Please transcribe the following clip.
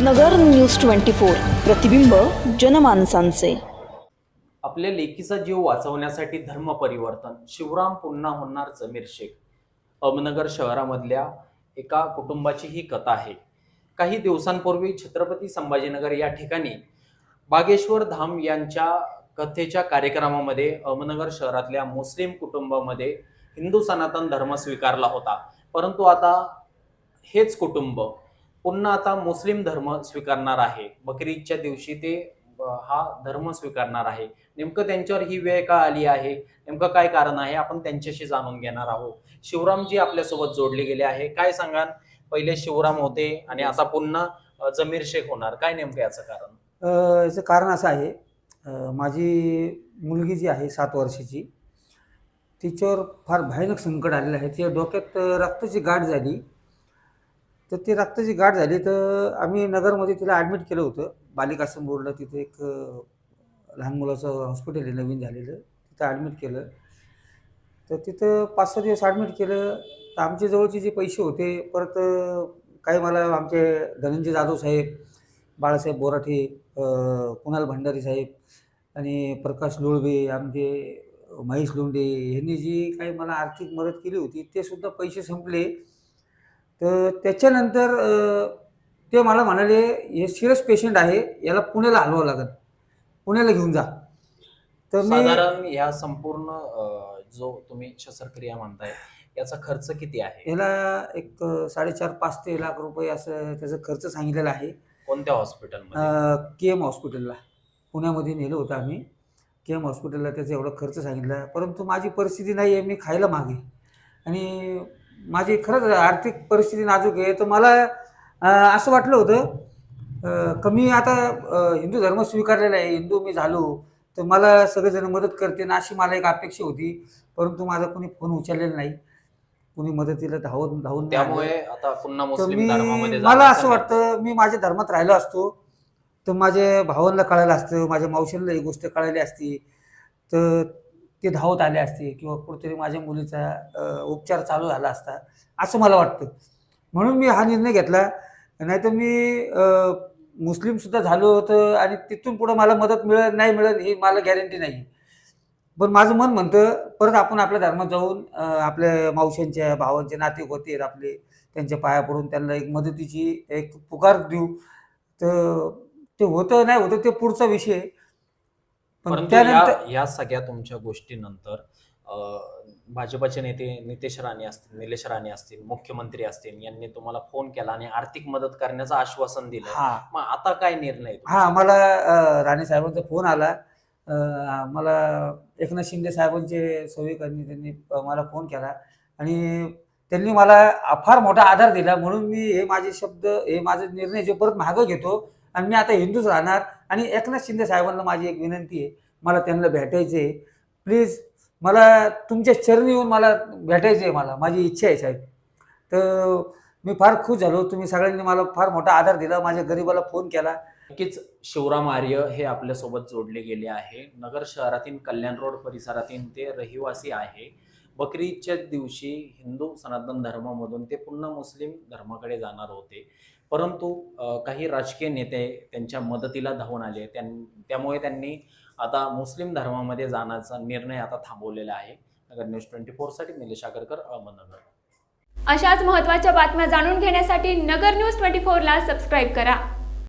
नगर news twenty four. प्रतिबिंब जनमानसांचे. आपल्या लेकीचा जीव वाचवण्यासाठी धर्म परिवर्तन. शिवराम पुन्हा होणार जमीर शेख. अहमदनगर शहरामधल्या एका कुटुंबाची ही कथा आहे. काही दिवसांपूर्वी छत्रपती संभाजीनगर या ठिकाणी बागेश्वर धाम यांच्या कथेच्या कार्यक्रमामध्ये अहमदनगर शहरातल्या मुस्लिम कुटुंबामध्ये हिंदू सनातन धर्म स्वीकारला होता. परंतु आता हेच कुटुंब पुन्हा आता मुस्लिम धर्म स्वीकारणार आहे. बकरी ईदच्या दिवशी ते हा धर्म स्वीकारणार आहे. नेमकं त्यांच्यावर ही वेळ का आली आहे? नेमकं काय कारण आहे? आपण त्यांच्याशी जाणून घेणार आहोत. शिवरामजी आपल्यासोबत जोडले गेले आहे. काय सांगाल? पहिले शिवराम होते आणि आता पुन्हा जमीर शेख होणार. काय नेमकं याचं कारण? याचं कारण असं आहे माझी मुलगी जी आहे सात वर्षाची तिच्यावर फार भयानक संकट आलेलं आहे. तिच्या डोक्यात रक्ताची गाठ झाली. तर ती रक्ताची गाठ झाली तर आम्ही नगरमध्ये तिला ॲडमिट केलं होतं. बालिकाश्रम बोर्डला तिथे एक लहान मुलाचं हॉस्पिटल आहे नवीन झालेलं. तिथं ॲडमिट केलं. तर तिथं पाच सहा दिवस ॲडमिट केलं. तर आमच्या जवळचे जे पैसे होते परत काही मला आमचे धनंजय जाधव साहेब बाळासाहेब बोराठे कुणाल भंडारी साहेब आणि प्रकाश लोळबे आमचे महेश लोंडे यांनी जी काही मला आर्थिक मदत केली होती ते सुद्धा पैसे संपले. तर त्याच्यानंतर ते मला म्हणाले हे सिरियस पेशंट आहे याला पुण्याला हलवावं लागेल. पुण्याला घेऊन जा. तर मी साधारण या संपूर्ण जो तुम्ही शस्त्रक्रिया म्हणताय याचा खर्च किती आहे? याला एक साडेचार पाच ते लाख रुपये असं त्याचा खर्च सांगितलेला आहे. कोणत्या हॉस्पिटलमध्ये? के एम हॉस्पिटलला. पुण्यामध्ये नेलं होतं आम्ही. के एम हॉस्पिटलला त्याचा एवढा खर्च सांगितला. परंतु माझी परिस्थिती नाही आहे मी खायला मागे. आणि माझी खरंच आर्थिक परिस्थिती नाजूक आहे. तर मला असं वाटलं होतं कमी आता हिंदू धर्म स्वीकारलेला आहे हिंदू मी झालो तर मला सगळेजण मदत करते अशी मला एक अपेक्षा होती परंतु माझा कोणी फोन उचललेला नाही. कुणी मदतीला धावून धावून. त्यामुळे आता पुन्हा मुस्लिम धर्मामध्ये मला असं वाटतं मी माझ्या धर्मात राहिलो असतो तर माझ्या भावांना कळायला असतं माझ्या मावशीला ही गोष्ट कळाली असती तर ते धावत आले असते किंवा कुठेतरी माझ्या मुलीचा उपचार चालू झाला असता असं मला वाटतं. म्हणून मी हा निर्णय घेतला. नाहीतर मी मुस्लिमसुद्धा झालो होतं आणि तिथून पुढं मला मदत मिळत नाही मिळत ही मला गॅरंटी नाही. पण माझं मन म्हणतं परत आपण आपल्या धर्मात जाऊन आपल्या मावशांच्या भावांचे नाते होते आपले त्यांच्या पाया पडून त्यांना एक मदतीची एक पुकार देऊ. तर ते होतं नाही होतं ते पुढचा विषय परंतु या सगळ्या तुमच्या गोष्टीनंतर भाजपचे नेते नितेश राणे असतील निलेश राणे असतील मुख्यमंत्री असतील यांनी तुम्हाला फोन केला आणि आर्थिक मदत करण्याचं आश्वासन दिलं. हा. मग आता काय निर्णय हा? मला राणे साहेबांचा फोन आला. मला एकनाथ शिंदे साहेबांचे सहयोगांनी त्यांनी मला फोन केला. आणि त्यांनी मला फार मोठा आधार दिला. म्हणून मी हे माझे शब्द हे माझे निर्णय जे परत मागं घेतो आणि मी आता हिंदूच राहणार. आणि एकनाथ शिंदे साहेबांना माझी एक विनंती आहे. मला त्यांना भेटायचे आहे प्लीज मला तुमच्या चरणी येऊन मला भेटायचे आहे मला. माझी इच्छा आहे साहेब. तर मी फार खुश झालो. तुम्ही सगळ्यांनी मला फार मोठा आधार दिला. माझ्या गरीबाला फोन केला. नक्कीच शिवराम आर्य हे आपल्यासोबत जोडले गेले आहे. नगर शहरातील कल्याण रोड परिसरातील ते रहिवासी आहे. बकरी ईदच्या दिवशी हिंदू सनातन धर्मामधून ते पुन्हा मुस्लिम धर्माकडे जाणार होते. परंतु काही राजकीय नेते त्यांच्या मदतीला धावून आले. त्यां त्यामुळे त्यांनी आता मुस्लिम धर्मामध्ये जाण्याचा निर्णय आता थांबवलेला आहे. नगर न्यूज ट्वेंटी फोरसाठी निलेश आगरकर अहमदनगर अशाच महत्त्वाच्या बातम्या जाणून घेण्यासाठी नगर न्यूज ट्वेंटी फोरला सबस्क्राईब करा.